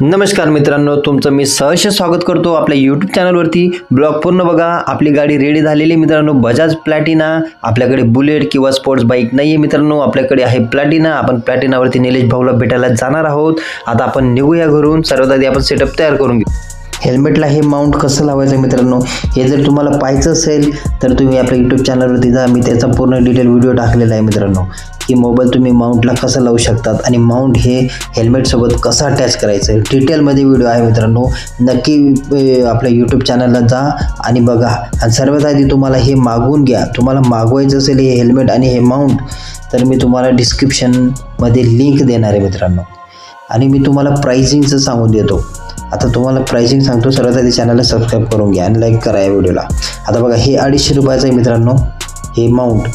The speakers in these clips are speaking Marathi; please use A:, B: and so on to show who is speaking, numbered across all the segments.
A: नमस्कार मित्रांनो तुमचं मी सहर्ष स्वागत करतो आपल्या यूट्यूब चॅनलवरती ब्लॉग पूर्ण बघा. आपली गाडी रेडी झालेली मित्रांनो. बजाज प्लॅटिना आपल्याकडे बुलेट किंवा स्पोर्ट्स बाईक नाही आहे मित्रांनो. आपल्याकडे आहे प्लॅटिना आपण प्लॅटिनावरती निलेश भाऊला भेटायला जाणार आहोत. आता आपण निघूया घरून. सर्वात आधी आपण सेटअप तयार करून घेऊ. हेल्मेटला हे माउंट कसं लावायचं मित्रांनो हे जर तुम्हाला पाहायचं असेल तर तुम्ही आपल्या यूट्यूब चॅनलवरती जा. मी त्याचा पूर्ण डिटेल व्हिडिओ टाकलेला आहे मित्रांनो की मोबाईल तुम्ही माउंटला कसं लावू शकतात आणि माउंट हे हेल्मेटसोबत कसं अटॅच करायचं. आहे डिटेलमध्ये व्हिडिओ आहे मित्रांनो. नक्की आपल्या यूट्यूब चॅनलला जा आणि बघा. आणि सर्वात आधी तुम्हाला हे मागवून घ्या. तुम्हाला मागवायचं असेल हे हेल्मेट आणि हे माउंट तर मी तुम्हाला डिस्क्रिप्शनमध्ये लिंक देणार आहे मित्रांनो. आणि मी तुम्हाला प्राइसिंगचं सांगून देतो. आता तुम्हाला प्राइसिंग सांगतो. सर्वात आधी चॅनलला सबस्क्राईब करून घ्या आणि लाईक करा या व्हिडिओला आता बघा हे अडीचशे रुपयाचं आहे मित्रांनो. हे माउंट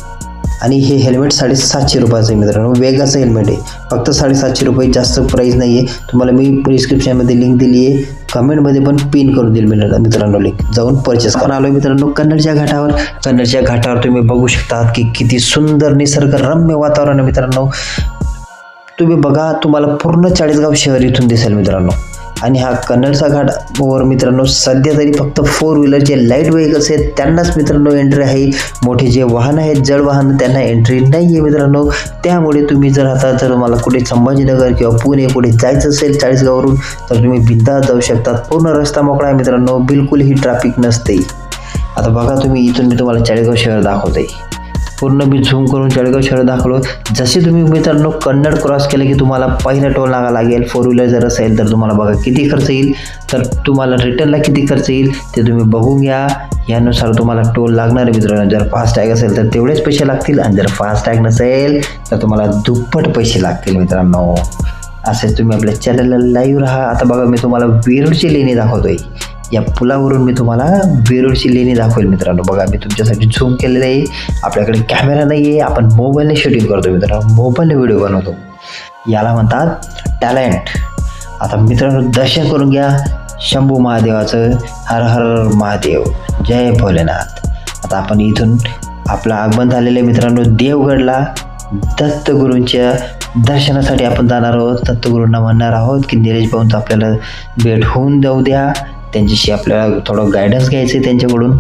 A: आणि हे हेल्मेट साडेसातशे रुपयाचं आहे मित्रांनो. वेगाचं हेल्मेट आहे. फक्त साडेसातशे रुपये जास्त प्राईस नाही आहे तुम्हाला मी प्रिस्क्रिप्शनमध्ये लिंक दिली आहे. कमेंटमध्ये पण पिन करून देईल मित्रांनो मित्रांनो लिंक जाऊन परचेस करून आलो मित्रांनो कन्नडच्या घाटावर. कन्नडच्या घाटावर तुम्ही बघू शकता की किती सुंदर निसर्गरम्य वातावरण आहे मित्रांनो. तुम्ही बघा तुम्हाला पूर्ण चाळीसगाव शहर इथून दिसेल मित्रांनो. आणि हा कन्नडचा घाट वर मित्रांनो सध्या तरी फक्त फोर व्हीलर जे लाइट व्हेकल्स आहेत. त्यांनाच मित्रांनो एंट्री आहे. मोठे जे वाहन आहेत जड वाहन त्यांना एंट्री नाही आहे मित्रांनो. त्यामुळे तुम्ही जर आता जर तुम्हाला कुठे संभाजीनगर किंवा पुणे कुठे जायचं असेल चाळीसगाववरून तर तुम्ही बिंदास जाऊ शकतात. पूर्ण रस्ता मोकळा आहे मित्रांनो. बिलकुलही ट्रॅफिक नसते. आता बघा तुम्ही इथून मी तुम्हाला चाळीसगाव शहर दाखवते पूर्ण मी झूम करून जळगाव शहर दाखवलो. जसे तुम्ही मित्रांनो कन्नड क्रॉस केलं की तुम्हाला पहिला टोल नागा लागेल. फोर व्हीलर जर असेल तर तुम्हाला बघा किती खर्च येईल. तर तुम्हाला रिटर्नला किती खर्च येईल ते तुम्ही बघून घ्या. यानुसार तुम्हाला टोल लागणार आहे मित्रांनो जर फास्ट टॅग असेल तर तेवढेच पैसे लागतील आणि जर फास्ट टॅग नसेल तर तुम्हाला दुप्पट पैसे लागतील मित्रांनो. असेच तुम्ही आपल्या चॅनलला लाईव्ह राहा. आता बघा मी तुम्हाला वेरूळची लेणी दाखवतोय. या पुलावरून मी तुम्हाला वेरूळची लेणी दाखवेल मित्रांनो. बघा मी तुमच्यासाठी झूम केलेलं आहे. आपल्याकडे कॅमेरा नाही आहे. आपण मोबाईलने शूटिंग करतो मित्रांनो. मोबाईलने व्हिडिओ बनवतो. याला म्हणतात टॅलेंट आता मित्रांनो दर्शन करून घ्या. शंभू महादेवाचं हर हर महादेव. जय भोलेनाथ. आता आपण इथून आपलं आगमन झालेलं आहे मित्रांनो देवगडला. दत्तगुरूंच्या दर्शनासाठी आपण जाणार आहोत. दत्तगुरूंना म्हणणार आहोत की निलेश भाऊंचं आपल्याला भेट होऊन जाऊ द्या. त्यांच्याशी आपल्याला थोडं गायडन्स घ्यायचं आहे त्यांच्याकडून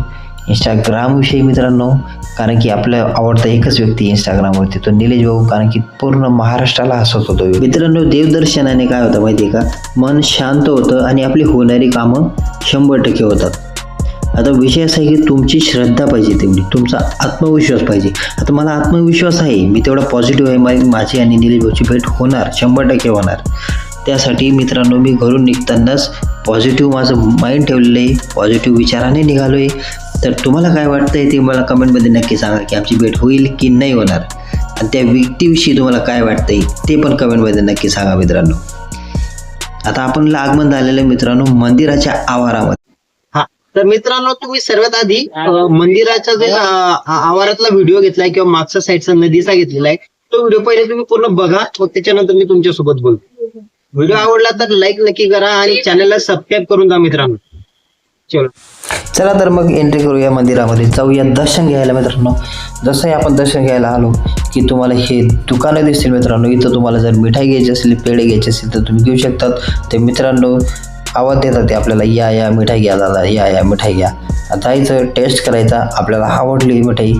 A: इंस्टाग्रामविषयी मित्रांनो कारण की आपलं आवडता एकच व्यक्ती इंस्टाग्रामवरती तो निलेश भाऊ कारण की पूर्ण महाराष्ट्राला हसत होतो. मित्रांनो देवदर्शनाने काय होतं माहिती आहे का? मन शांत होतं आणि आपली होणारी कामं शंभर टक्के होतात. आता विषय असा आहे की तुमची श्रद्धा पाहिजे तेवढी तुमचा आत्मविश्वास पाहिजे. आता मला आत्मविश्वास आहे मी तेवढा पॉझिटिव्ह आहे माझी आणि निलेश भाऊची भेट होणार शंभर टक्के होणार. त्यासाठी मित्रांनो मी घरून निघतानाच पॉझिटिव्ह माझं माइंड ठेवलेलं आहे. पॉझिटिव्ह विचाराने निघालो आहे तर तुम्हाला काय वाटतं आहे ते मला कमेंटमध्ये नक्की सांगा की आमची भेट होईल की नाही होणार? आणि त्या व्यक्तीविषयी तुम्हाला काय वाटतंय ते पण कमेंटमध्ये नक्की सांगा मित्रांनो. आता आपण आगमन झालेलं मित्रांनो मंदिराच्या आवारामध्ये.
B: हा तर मित्रांनो तुम्ही सर्वात आधी मंदिराचा जे आवारातला व्हिडिओ घेतलाय किंवा मागच्या साईडचा नदीचा घेतलेला आहे तो व्हिडिओ पहिले तुम्ही पूर्ण बघा मग त्याच्यानंतर मी तुमच्यासोबत बोलतो. व्हिडिओ आवडला तर लाईक नक्की करा आणि चॅनलला सबस्क्राईब करून जा मित्रांनो. चलो.
A: चला तर मग एंट्री करूया मंदिरामध्ये. जाऊया दर्शन घ्यायला मित्रांनो. जसंही आपण दर्शन घ्यायला आलो की तुम्हाला हे दुकानं दिसतील मित्रांनो. इथं तुम्हाला जर मिठाई घ्यायची असेल पेढे घ्यायचे असेल तर तुम्ही घेऊ शकतात. ते मित्रांनो आवाज देतात ते आपल्याला या या मिठाई घ्या दादा. या या मिठाई घ्या. जायचं टेस्ट करायचा. आपल्याला आवडली मिठाई.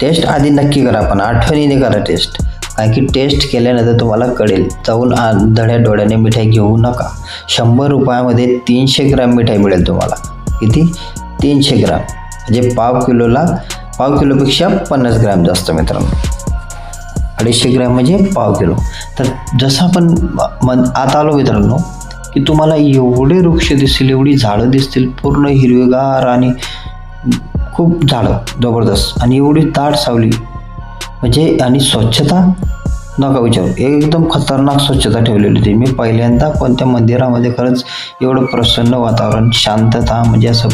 A: टेस्ट आधी नक्की करा पण आठवणीने करा टेस्ट कारण की टेस्ट केल्यानंतर तुम्हाला कळेल. जाऊन आ- धड्या डोळ्याने मिठाई घेऊ नका. शंभर रुपयामध्ये तीनशे ग्रॅम मिठाई मिळेल तुम्हाला. किती? तीनशे ग्राम. म्हणजे पाव किलोला पाव किलोपेक्षा पन्नास ग्रॅम जास्त मित्रांनो. अडीचशे ग्रॅम म्हणजे पाव किलो. तर जसं आपण मन आता आलो मित्रांनो की तुम्हाला एवढे वृक्ष दिसतील एवढी झाडं दिसतील पूर्ण हिरवेगार आणि खूप झाडं जबरदस्त. आणि एवढी ताट सावली म्हणजे आणि स्वच्छता? नका विचारू. एकदम खतरनाक स्वच्छता ठेवलेली होती. मी पहिल्यांदा कोणत्या मंदिरामध्ये खरंच एवढं प्रसन्न वातावरण शांतता म्हणजे असं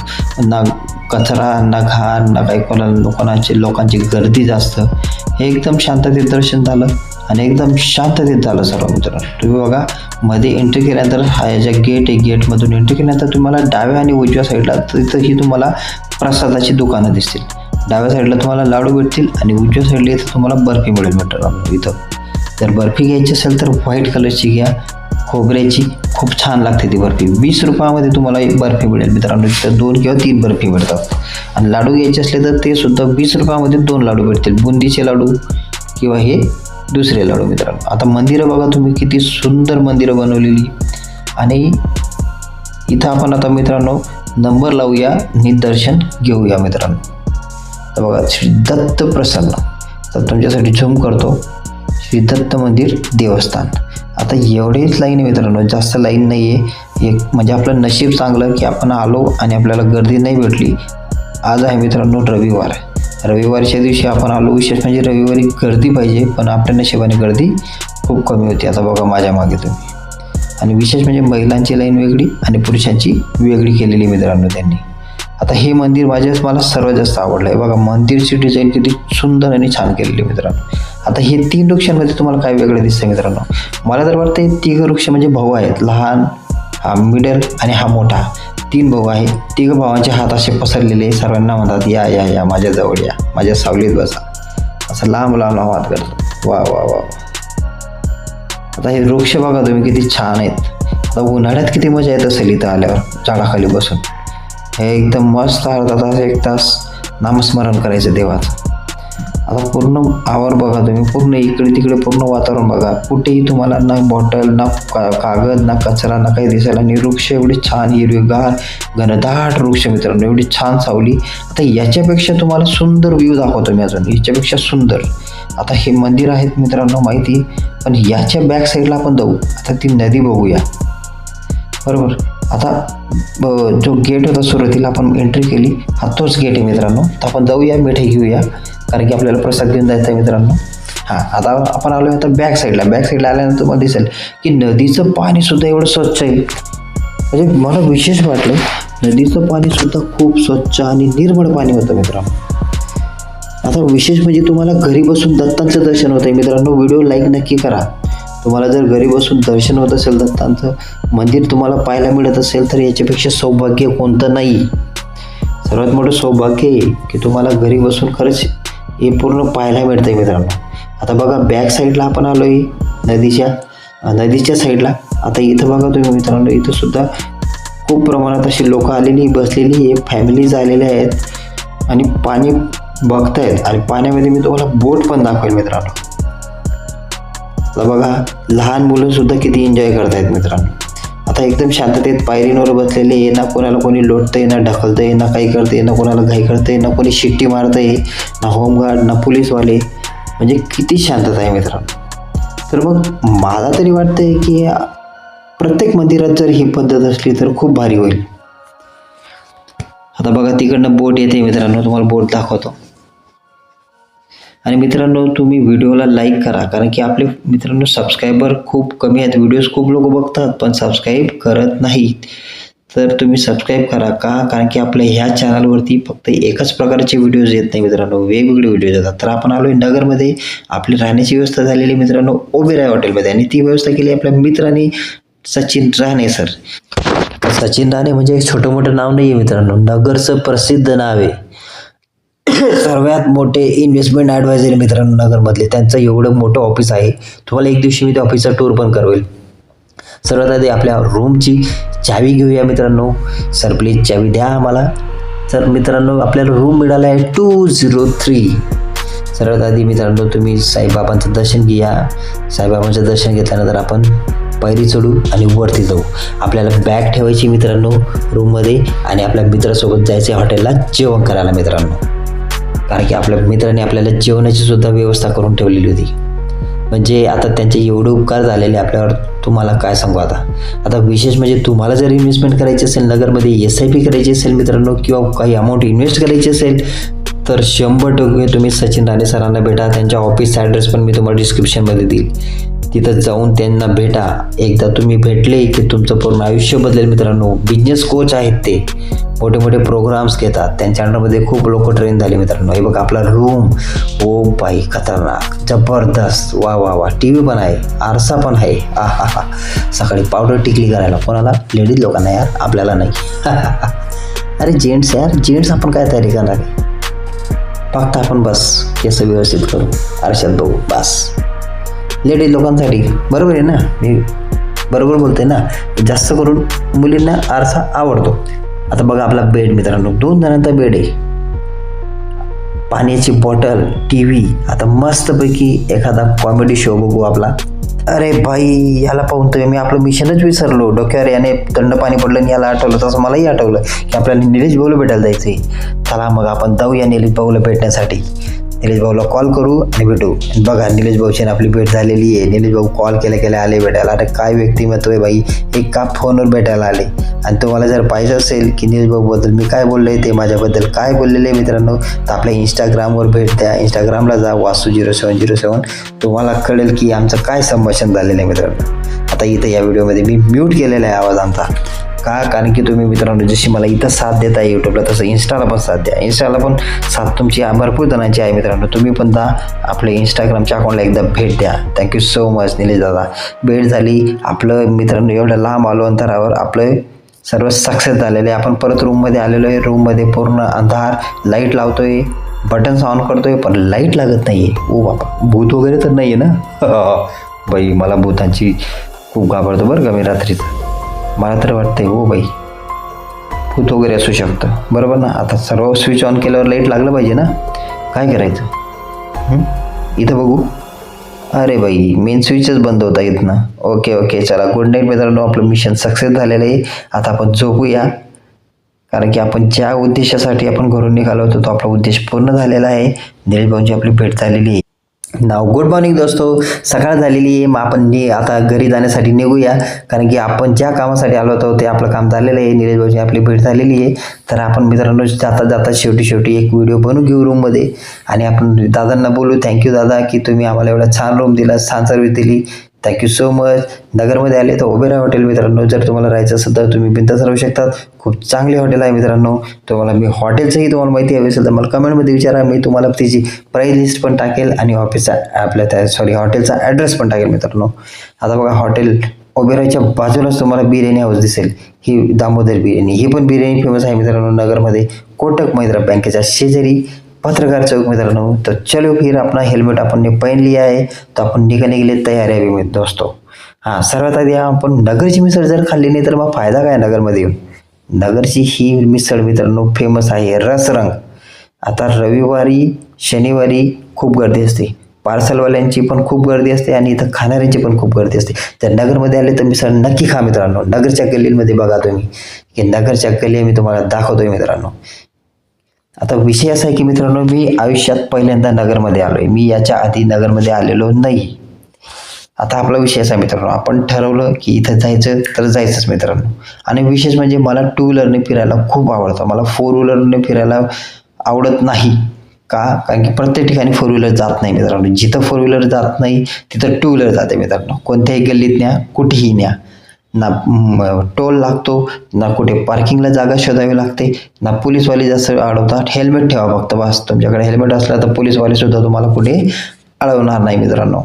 A: ना कचरा ना घाण ना काही कोणाला कोणाची लोकांची गर्दी जास्त हे एकदम शांततेत दर्शन झालं आणि एकदम शांततेत झालं सर्व मित्रांनो. तुम्ही बघा मध्ये एंट्री केल्यानंतर हा याच्या गेट आहे. गेटमधून एंट्री केल्यानंतर तुम्हाला डाव्या आणि उजव्या साईडला तिथंही तुम्हाला प्रसादाची दुकानं दिसतील. डाव्या साईडला तुम्हाला लाडू भेटतील आणि उजव्या साईडला इथं तुम्हाला बर्फी मिळेल मित्रांनो इथं. जर बर्फी घ्यायची असेल तर व्हाईट कलरची घ्या. खोबऱ्याची खूप छान लागते ती बर्फी. वीस रुपयामध्ये तुम्हाला एक बर्फी मिळेल मित्रांनो तिथं दोन किंवा तीन बर्फी मिळतात. आणि लाडू घ्यायचे असले तर ते सुद्धा वीस रुपयामध्ये दोन लाडू भेटतील. बुंदीचे लाडू किंवा हे दुसरे लाडू मित्रांनो. आता मंदिरं बघा तुम्ही किती सुंदर मंदिरं बनवलेली. आणि इथं आपण आता मित्रांनो नंबर लावूया आणि दर्शन घेऊया मित्रांनो. तर बघा श्री दत्त प्रसन्न. तर तुमच्यासाठी झूम करतो. श्री दत्त मंदिर देवस्थान. आता एवढीच लाईन आहे मित्रांनो जास्त लाईन नाही आहे एक म्हणजे आपलं नशीब चांगलं की आपण आलो आणि आपल्याला गर्दी नाही भेटली. आज आहे मित्रांनो रविवार रविवारच्या दिवशी आपण आलो. विशेष म्हणजे रविवारी गर्दी पाहिजे पण आपल्या नशिबाने गर्दी खूप कमी होती. आता बघा माझ्या मागे तुम्ही. आणि विशेष म्हणजे महिलांची लाईन वेगळी आणि पुरुषांची वेगळी केलेली मित्रांनो त्यांनी. आता हे मंदिर माझ्याच मला सर्वात जास्त आवडलं आहे. बघा मंदिरची डिझाईन किती सुंदर आणि छान केलेली मित्रांनो. आता हे तीन वृक्षांमध्ये तुम्हाला काय वेगळं दिसतं मित्रांनो? मला तर वाटतं हे तिघ वृक्ष म्हणजे भाऊ आहेत. लहान हा मिडल आणि हा मोठा. तीन भाऊ आहे तिघ भावांचे हात असे पसरलेले सर्वांना म्हणतात या या या माझ्याजवळ या. माझ्या सावलीत बसा. असं लांब लांब लांब हात करतो वा वा वा. आता हे वृक्ष बघा तुम्ही किती छान आहेत. आता उन्हाळ्यात किती मजा येत असेल इथं आल्यावर झाडाखाली बसून. हे एकदम मस्त अर्धा तास एक तास नामस्मरण करायचं देवाचं आता पूर्ण आवर बघा तुम्ही पूर्ण इकडे तिकडे पूर्ण वातावरण बघा. कुठेही तुम्हाला ना बॉटल ना का कागद ना कचरा ना काही दिसायला आणि वृक्ष एवढी छान हिरवीगार घनदाट वृक्ष मित्रांनो. एवढी छान सावली. आता याच्यापेक्षा तुम्हाला सुंदर व्ह्यू दाखवतो मी अजून. याच्यापेक्षा सुंदर. आता हे मंदिर आहेत मित्रांनो माहिती. पण याच्या बॅक साईडला आपण जाऊ. आता ती नदी बघूया. बरोबर? आता ब- जो गेट होता सुरुवातीला आपण एंट्री केली हा तोच गेट आहे मित्रांनो. तर आपण जाऊया मिठाई घेऊया कारण की आपल्याला प्रसाद घेऊन जायचा आहे मित्रांनो. हां आता आपण आलो आता बॅक साईडला बॅक साईडला आल्यानंतर तुम्हाला दिसेल की नदीचं पाणीसुद्धा एवढं स्वच्छ आहे. म्हणजे मला विशेष वाटलं नदीचं पाणीसुद्धा खूप स्वच्छ आणि निर्मळ पाणी होतं मित्रांनो. आता विशेष म्हणजे तुम्हाला घरी बसून दत्तांचं दर्शन होतं आहे मित्रांनो. व्हिडिओ लाईक नक्की करा. तुम्हाला जर घरी बसून दर्शन होत असेल दत्तांचं मंदिर तुम्हाला पाहायला मिळत असेल तर याच्यापेक्षा सौभाग्य कोणतं नाही. सर्वात मोठं सौभाग्य आहे की तुम्हाला घरी बसून खरंच हे पूर्ण पाहायला मिळतं आहे मित्रांनो. आता बघा बॅक साईडला आपण आलो आहे नदीच्या नदीच्या साईडला आता इथं बघा तुम्ही मित्रांनो इथं सुद्धा खूप प्रमाणात अशी लोक आलेली बसलेली आहे फॅमिलीज आलेल्या आहेत. आणि पाणी बघतायत. आणि पाण्यामध्ये मी तुम्हाला बोट पण दाखवेल मित्रांनो. आता बघा लहान मुलंसुद्धा किती एन्जॉय करतायत मित्रांनो. आता एकदम शांततेत पायरींवर बसलेले आहे ना कोणाला कोणी लोटतं आहे ना ढकलतं आहे ना काही करतं आहे ना कोणाला घाई करतं आहे ना कोणी शिट्टी मारतं आहे ना होमगार्ड ना पोलीसवाले. म्हणजे किती शांतता आहे मित्रांनो. तर मग मला तरी वाटतंय की प्रत्येक मंदिरात जर ही पद्धत असली तर खूप भारी होईल. आता बघा तिकडनं बोट येते मित्रांनो तुम्हाला बोट दाखवतो. आणि मित्रांनो तुम्ही व्हिडिओला लाईक करा कारण की आपले मित्रांनो सबस्क्रायबर खूप कमी आहेत. व्हिडिओज खूप लोक बघतात पण सबस्क्राईब करत नाहीत. तर तुम्ही सबस्क्राईब करा का? कारण की आपल्या ह्या चॅनलवरती फक्त एकच प्रकारचे व्हिडिओज येत नाही मित्रांनो. वेगवेगळे व्हिडिओज येतात. तर आपण आलो आहे नगरमध्ये. आपली राहण्याची व्यवस्था झालेली मित्रांनो ओबेराय हॉटेलमध्ये. आणि ती व्यवस्था केली आपल्या मित्रांनी सचिन राणे सर सचिन राणे म्हणजे एक छोटं मोठं नाव नाही आहे मित्रांनो. नगरचं प्रसिद्ध नाव आहे. सर्वात मोठे इन्व्हेस्टमेंट ॲडवायझर मित्रांनो नगरमधले. त्यांचं एवढं मोठं ऑफिस आहे. तुम्हाला एक दिवशी मी त्या ऑफिसचा टूर पण करवेल. सर्वात आधी आपल्या रूमची चावी घेऊया मित्रांनो. सर प्लीज चावी द्या आम्हाला. तर मित्रांनो आपल्याला रूम मिळाला आहे टू झिरो थ्री सर्वात आधी मित्रांनो तुम्ही साईबाबांचं दर्शन घ्या. साईबाबांचं दर्शन घेतल्यानंतर आपण पायरी चढू आणि वरती जाऊ. आपल्याला बॅग ठेवायची मित्रांनो रूममध्ये आणि आपल्या मित्रासोबत जायचे हॉटेलला जेवण करायला मित्रांनो. कारण की आपल्या मित्राने आपल्याला जेवणाची सुद्धा व्यवस्था करून ठेवलेली होती. म्हणजे आता त्यांचे एवढे उपकार झालेले आपल्यावर तुम्हाला काय सांगू आता? आता विशेष म्हणजे तुम्हाला जर इन्व्हेस्टमेंट करायची असेल नगरमध्ये एस आय पी करायची असेल मित्रांनो किंवा काही अमाऊंट इन्व्हेस्ट करायची असेल तर शंभर टक्के तुम्ही सचिन राणे सरांना भेटा त्यांच्या ऑफिसचा ॲड्रेस पण मी तुम्हाला डिस्क्रिप्शनमध्ये देईल. तिथं जाऊन त्यांना भेटा. एकदा तुम्ही भेटले की तुमचं पूर्ण आयुष्य बदलेल मित्रांनो. बिझनेस कोच आहेत ते. मोठे मोठे प्रोग्राम्स घेतात. त्यांच्या अंडरमध्ये खूप लोक ट्रेन झाले मित्रांनो. हे बघा आपला रूम ओ बाई खतरनाक. जबरदस्त. वा वा वा. टी व्ही पण आहे. आरसा पण आहे. आ हा हा. सकाळी पावडर टिकली करायला. कोणाला? लेडीज लोकांना यार. आपल्याला नाही. अरे जेंट्स यार. जेंट्स आपण काय तयारी करणार? फक्त आपण बस. केस व्यवस्थित करू. आरशात बघू. बस. लेडीज लोकांसाठी. बरोबर आहे ना? मी बरोबर बोलते ना? जास्त करून मुलींना आरसा आवडतो. आता बघा आपला बेड मित्रांनो. दोन जणांचा बेड आहे. पाण्याची बॉटल टी व्ही आता मस्तपैकी एखादा कॉमेडी शो बघू आपला. अरे भाई याला पाहून तर मी आपलं मिशनच विसरलो. डोक्यावर याने थंड पाणी पडलं आणि याला आठवलं. तसं मलाही आठवलं की आपल्याला निलेश भाऊला भेटायला जायचं आहे चला मग आपण जाऊया निलेश भाऊला भेटण्यासाठी. निलेश भाऊला कॉल करू आणि भेटू. बघा निलेश भाऊची आपली भेट झालेली आहे. निलेश भाऊ कॉल केल्या केल्या आले भेटायला. अरे काय व्यक्तिमत्व आहे बाई? एक का फोनवर भेटायला आले. आणि तुम्हाला जर पाहिजे असेल की निलेश भाऊबद्दल मी काय बोललोय ते माझ्याबद्दल काय बोललेले आहे मित्रांनो तर आपल्या इंस्टाग्रामवर भेट द्या. इंस्टाग्रामला जा वासू झिरो सेवन झिरो सेवन तुम्हाला कळेल की आमचं काय संभाषण झालेलं आहे मित्रांनो. आता इथं या व्हिडिओमध्ये मी म्यूट केलेला आहे आवाज आमचा. का? कारण की तुम्ही मित्रांनो जशी मला इथं साथ देता यूट्यूबला तसं इन्स्टाला पण साथ द्या. इन्स्टाला पण साथ तुमची भरपूर जणांची आहे मित्रांनो. तुम्ही पण दा आपल्या इंस्टाग्रामच्या अकाउंटला एकदा भेट द्या. थँक्यू सो मच निलेश दादा. भेट झाली. आपलं मित्रांनो एवढं लांब आलो अंतरावर आपलं सर्व सक्सेस झालेले आहे. आपण परत रूममध्ये आलेलो आहे. रूममध्ये पूर्ण अंधार लाइट लावतोय. बटन्स ऑन करतोय पण लाइट लागत नाही आहे ओ बाबा भूत वगैरे तर नाही आहे ना? बाई मला भूतांची खूप घाबरतो बरं का मी रात्रीचं. मला तर वाटतंय हो बाई. भूत वगैरे असू शकतं. बरोबर ना? आता सर्व स्विच ऑन केल्यावर लाइट लागलं पाहिजे ना? काय करायचं? इथं बघू. अरे बाई मेन स्विचच बंद होता इथनं ओके ओके चला. गुड नाईट मित्रांनो. आपलं मिशन सक्सेस झालेलं आहे. आता आपण झोपूया. कारण की आपण ज्या उद्देशासाठी आपण घरून निघालो होतो तो आपला उद्देश पूर्ण झालेला आहे. निलेश आपली भेट झालेली आहे. नाव गुड मॉर्निंग दोस्तो. सकाळ झालेली आहे. मग आपण नि आता घरी जाण्यासाठी निघूया. कारण की आपण ज्या कामासाठी आलो होतो ते आपलं काम झालेलं आहे. निलेश भाऊची आपली भेट झालेली आहे. तर आपण मित्रांनो जाता जाता शेवटी शेवटी एक व्हिडिओ बनवून घेऊ रूममध्ये आणि आपण दादांना बोलू थँक्यू दादा की तुम्ही आम्हाला एवढा छान रूम दिला छान सर्विस दिली. थँक्यू सो मच नगरमध्ये आले तर ओबेरा हॉटेल मित्रांनो. जर तुम्हाला राहायचं असेल तर तुम्ही बिंदास राहू शकतात. खूप चांगले हॉटेल आहे मित्रांनो. तुम्हाला मी हॉटेलचंही तुम्हाला माहिती हवी असेल तर मला कमेंटमध्ये विचारा. मी तुम्हाला त्याची प्राईज लिस्ट पण टाकेल आणि ऑफिसचा आपल्या त्या सॉरी हॉटेलचा ॲड्रेस पण टाकेल मित्रांनो. आता बघा हॉटेल ओबेरायच्या बाजूलाच तुम्हाला बिर्याणी हाऊस दिसेल. ही दामोदर बिर्याणी. ही पण बिर्याणी फेमस आहे मित्रांनो नगरमध्ये. कोटक महिंद्रा बँकेच्या शेजारी पत्रकार चौक मित्रांनो तर चलो फिर अपना हेल्मेट अपन ने पहन लिया है तो आपण निघाने गेले तयार आहे मी दोस्तो. हां सर्वात आधी आपण नगरची मिसळ जर खाल्ली नाही तर मग फायदा काय नगरमध्ये नगरची ही मिसळ मित्रांनो फेमस आहे रसरंग. आता रविवारी शनिवारी खूप गर्दी असते. पार्सलवाल्यांची पण खूप गर्दी असते आणि इथं खाणाऱ्यांची पण खूप गर्दी असते. तर नगरमध्ये आले तर मिसळ नक्की खा मित्रांनो. नगरच्या गल्लीमध्ये बघा तुम्ही. की नगरच्या गल्ली मी तुम्हाला दाखवतोय मित्रांनो. आता विषय असा आहे की मित्रांनो मी आयुष्यात पहिल्यांदा नगरमध्ये आलो आहे मी याच्या आधी नगरमध्ये आलेलो नाही. आता आपला विषय असा मित्रांनो आपण ठरवलं की इथं जायचं तर जायचंच मित्रांनो. आणि विशेष म्हणजे मला टू व्हीलरने फिरायला खूप आवडतं. मला फोर व्हीलरने फिरायला आवडत नाही. का? कारण की प्रत्येक ठिकाणी फोर व्हीलर जात नाही मित्रांनो. जिथं फोर व्हीलर जात नाही तिथं टू व्हीलर जाते मित्रांनो. कोणत्याही गल्लीत न्या कुठेही न्या. ना टोल लागतो ना कुठे पार्किंगला जागा शोधावी लागते ना पोलीसवाले जास्त अडवतात. हेल्मेट ठेवा फक्त बस. तुमच्याकडे हेल्मेट असला तर पोलीसवालेसुद्धा तुम्हाला कुठे अडवणार नाही मित्रांनो.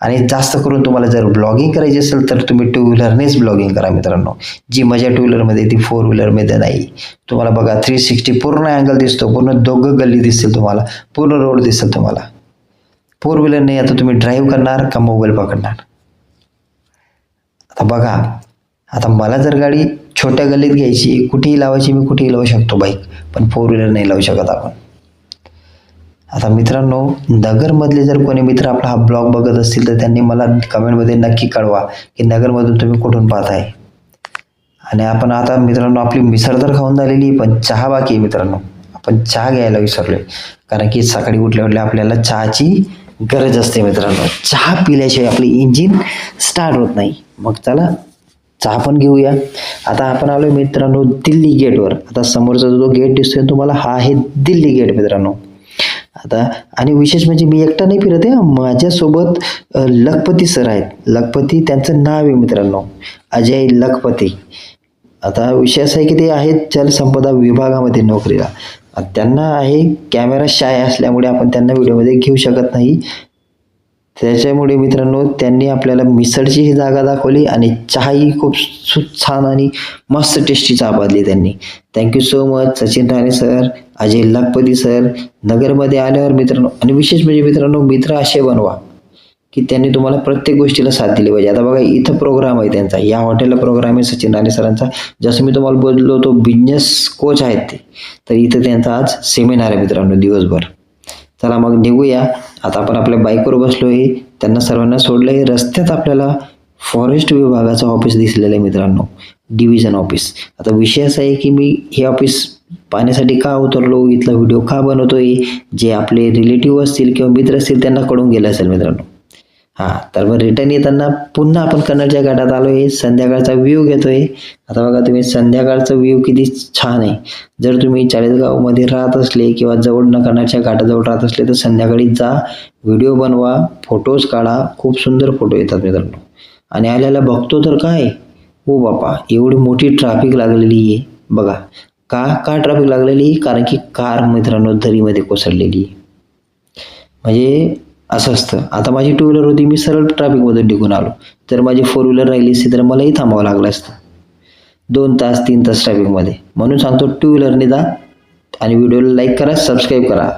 A: आणि जास्त करून तुम्हाला जर ब्लॉगिंग करायची असेल तर तुम्ही टू व्हीलरनेच ब्लॉगिंग करा मित्रांनो. जी मजा टू व्हीलरमध्ये ती फोर व्हीलरमध्ये नाही. तुम्हाला बघा थ्री सिक्स्टी पूर्ण अँगल दिसतो पूर्ण दोघं गल्ली दिसतील तुम्हाला पूर्ण रोड दिसेल तुम्हाला. फोर व्हीलरने आता तुम्ही ड्राईव्ह करणार का मोबाईल पकडणार? आता बघा आता मला जर गाडी छोट्या गल्लीत घ्यायची कुठेही लावायची मी कुठेही लावू शकतो बाईक पण फोर व्हीलर नाही लावू शकत आपण. आता मित्रांनो नगरमधले जर कोणी मित्र आपला हा ब्लॉग बघत असतील तर त्यांनी मला कमेंटमध्ये नक्की कळवा की नगरमधून तुम्ही कुठून पाहताय. आणि आपण आता मित्रांनो आपली मिसळ तर खाऊन झालेली पण चहा बाकी आहे मित्रांनो. आपण चहा घ्यायला विसरलोय. कारण की सकाळी उठल्या उठल्या आपल्याला चहाची गरज असते मित्रांनो. चहा पिल्याशिवाय आपली इंजिन स्टार्ट होत नाही. मग चला चहा पण घेऊया. आता आपण आलोय मित्रांनो दिल्ली गेटवर आता समोरचा जो गेट दिसतोय तुम्हाला हा आहे दिल्ली गेट मित्रांनो. आता आणि विशेष म्हणजे मी एकटा नाही फिरत आहे माझ्यासोबत लखपती सर आहेत. लखपती त्यांचं नाव आहे मित्रांनो. अजय लखपती. आता विषय असा आहे की ते आहेत जलसंपदा विभागामध्ये नोकरीला. त्यांना आहे कॅमेरा शाय असल्यामुळे आपण त्यांना व्हिडिओमध्ये घेऊ शकत नाही. त्याच्यामुळे मित्रांनो त्यांनी आपल्याला मिसळची ही जागा दाखवली आणि चहाही खूप सु छान आणि मस्त टेस्टी चहा पाजली त्यांनी thank you so much Sachin Rane sir Ajay Lakhpati sir नगरमध्ये आल्यावर मित्रांनो आणि विशेष म्हणजे मित्रांनो मित्र असे बनवा. की त्यांनी तुम्हाला प्रत्येक गोष्टीला साथ दिली पाहिजे. आता बघा इथं प्रोग्राम आहे त्यांचा. या हॉटेलला प्रोग्राम आहे सचिन राणे सरांचा. जसं मी तुम्हाला बोललो तो बिझनेस कोच आहेत ते. तर इथं त्यांचा आज सेमिनार आहे मित्रांनो दिवसभर. चला मग निघूया. आता आपण आपल्या बाईकवर बसलो आहे त्यांना सर्वांना सोडलं आहे रस्त्यात आपल्याला फॉरेस्ट विभागाचं ऑफिस दिसलेलं आहे मित्रांनो. डिव्हिजन ऑफिस आता विषय असा आहे की मी हे ऑफिस पाहण्यासाठी का उतरलो? इथला व्हिडिओ का बनवतोय? जे आपले रिलेटिव्ह असतील किंवा मित्र असतील त्यांना कळून गेलं असेल मित्रांनो. हां तर मग रिटर्न येताना पुन्हा आपण कन्नडच्या घाटात आलो आहे संध्याकाळचा व्ह्यू घेतोय. आता बघा तुम्ही संध्याकाळचा व्ह्यू किती छान आहे. जर तुम्ही चाळीसगावमध्ये राहत असले किंवा जवळ न कन्नडच्या घाटाजवळ राहत असले तर संध्याकाळी जा व्हिडिओ बनवा फोटोज काढा. खूप सुंदर फोटो येतात मित्रांनो. आणि आल्याला बघतो तर काय? हो बापा एवढी मोठी ट्रॅफिक लागलेली आहे. बघा का का ट्रॅफिक लागलेली? कारण की कार मित्रांनो दरीमध्ये कोसळलेली आहे. म्हणजे असं असतं. आता माझी टू व्हीलर होती मी सरळ ट्रॅफिकमधून निघून आलो. तर माझी फोर व्हीलर राहिली असती तर मलाही थांबावं लागलं असतं. दोन तास तीन तास ट्रॅफिकमध्ये म्हणून सांगतो टू व्हीलरने जा आणि व्हिडिओला लाईक करा सबस्क्राईब करा.